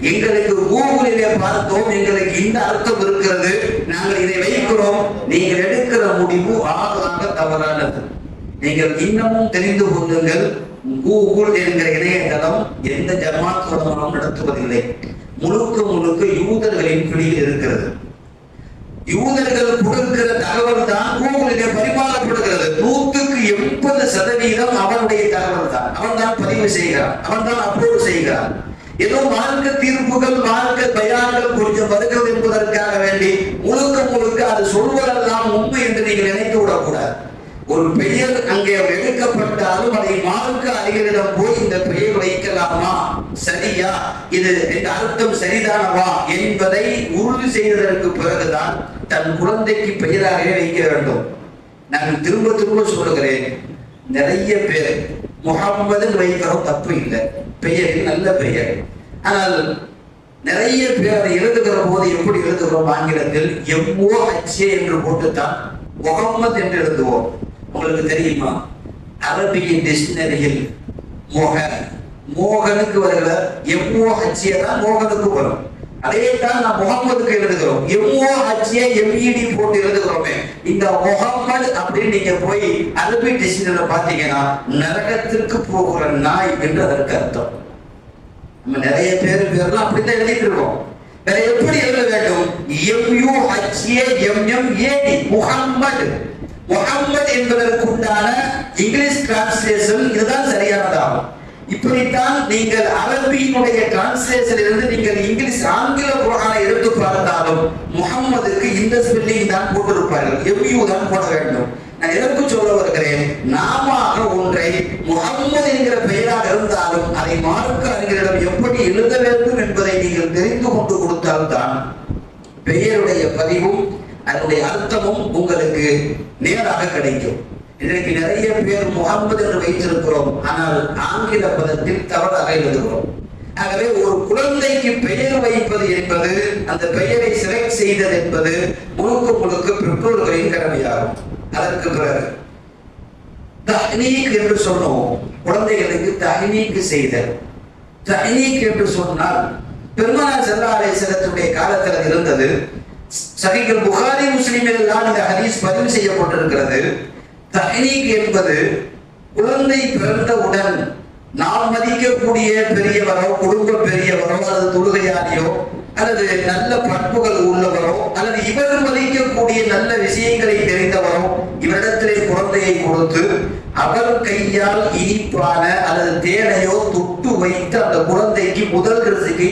எங்களுக்கு கூகுளிலே பார்த்தோம் எங்களுக்கு இந்த அர்த்தம் இருக்கிறது. நாங்கள் இதை வைக்கிறோம். நீங்கள் எடுக்கிற முடிவு ஆகலாக தவறானது. நீங்கள் இன்னமும் தெரிந்து கொள்ளுங்கள். கூகுள் என்கிற இணையதளம் எந்த ஜமாத் நடத்துவதில்லை. முழுக்க முழுக்க யூ பிடியில் இருக்கிறது யூதர்கள் கொடுக்கிற தகவல் தான் கூகுளிலே பரிமாறப்படுகிறது நூற்றுக்கு எண்பது சதவீதம் அவனுடைய தகவல் தான் அவன் தான் பதிவு செய்கிறான். அவன் தான் அப்லோடு செய்கிறான். ஏதோ மார்க்க தீர்ப்புகள் மார்க்க பயான்கள் கொஞ்சம் வருகிறது என்பதற்காக வேண்டி முழுக்க முழுக்க அது சொல்வதெல்லாம் உண்மை என்று நீங்கள் நினைத்து விடக்கூடாது. ஒரு பெயர் அங்கே எடுக்கப்பட்டாலும் அதை மார்க்க அறிஞரிடம் போய் இந்த பெயர் வைக்கலாமா? சரியா? இது இந்த அர்த்தம் சரிதானவா என்பதை உறுதி செய்ததற்கு பிறகுதான் தன் குழந்தைக்கு பெயராகவே வைக்க வேண்டும். நான் திரும்ப திரும்ப சொல்லுகிறேன். நிறைய பேர் முகம்மதுன்னு வைக்கிறோம் தப்பு இல்லை. பெயர் நல்ல பெயர். ஆனால் நிறைய பேர் அதை எழுதுகிற போது எப்படி எழுதுகிறோம் ஆங்கிலத்தில்? எம்ஓ ஹச்ஏ என்று போட்டுத்தான் முகம்மது என்று எழுதுவோம். உங்களுக்கு தெரியுமா? அரபியின் டிக்ஷனரியில் மோகன். மோகனுக்கு வருகிற எம்ஓ ஹச்ஏ தான் மோகனுக்கு வரும். அதேதான் நான் எழுதுகிறோம். எம்ஓ ஹச்ஏ எம்இடி போட்டு எழுதுகிறோமே. இந்த முகம்மது அப்படின்னு நீங்க போய் அரபி டிக்ஷனரியில் பார்த்தீங்கன்னா நரகத்திற்கு போகிற நாய் என்று அதற்கு அர்த்தம். நம்ம நிறைய பேர் பேர்லாம் அப்படித்தான் எழுதிட்டு இருக்கோம். வேற எப்படி எழுத வேண்டும்? M U H A M M M M A D Muhammad. Muhammad என்பதற்கு உண்டான இங்கிலீஷ் டிரான்ஸ்லேஷன் இதுதான் சரியானதாகும். இப்படித்தான் நீங்கள் அரபியினுடைய டிரான்ஸ்லேஷன் இருந்து நீங்கள் இங்கிலீஷ் ஆங்கில குரானை எடுத்து பார்த்தாலும் முகம்மதுக்கு இந்த ஸ்பெல்லிங் தான் போட்டிருப்பார்கள். எம்யூ தான் போட வேண்டும். நான் எதற்கு சொல்ல வருகிறேன்? நாம ஒன்றை முகம்மது என்கிற பெயராக இருந்தாலும் அதை மார்க்க அறிஞரிடம் எப்படி எழுத வேண்டும் என்பதை நீங்கள் தெரிந்து கொண்டு கொடுத்தால்தான் பெயருடைய பதிவும் அதனுடைய அர்த்தமும் உங்களுக்கு நேராக கிடைக்கும். இன்றைக்கு நிறைய பேர் முகம்மது என்று வைத்திருக்கிறோம். ஆனால் ஆங்கில பதத்தில் தவறாக எழுதுகிறோம். ஆகவே ஒரு குழந்தைக்கு பெயர் வைப்பது என்பது அந்த பெயரை செலக்ட் செய்தது என்பது முழுக்க முழுக்க பெற்றோர்களின் கடமையாகும். அதற்கு பிறகு தஹ்னீக் என்று சொன்னோம். குழந்தைகளுக்கு தஹ்னீக் செய்தல். தஹ்னீக் என்று சொன்னால் பெருமனார் செல்லா அலைஹிஸ்ஸலாத்துடைய காலத்தில் இருந்தது. சகிகள் புகாரி முஸ்லிமில் தான் இந்த ஹதீஸ் பதிவு செய்யப்பட்டிருக்கிறது. தஹ்னீக் என்பது குழந்தை பிறந்தவுடன் நாம் மதிக்கக்கூடிய பெரியவரோ குடும்ப பெரியவரோ அல்லது தொழுகையாளியோ அல்லது நல்ல பண்புகள் உள்ளவரோ அல்லது இவர் மதிக்கக்கூடிய நல்ல விஷயங்களை தெரிந்தவரோ இவரிடத்திலே குழந்தையை கொடுத்து அவர் கையால் இனிப்பான அல்லது தேனையோ தொட்டு வைத்து அந்த குழந்தைக்கு முதல் ரிசிக்கை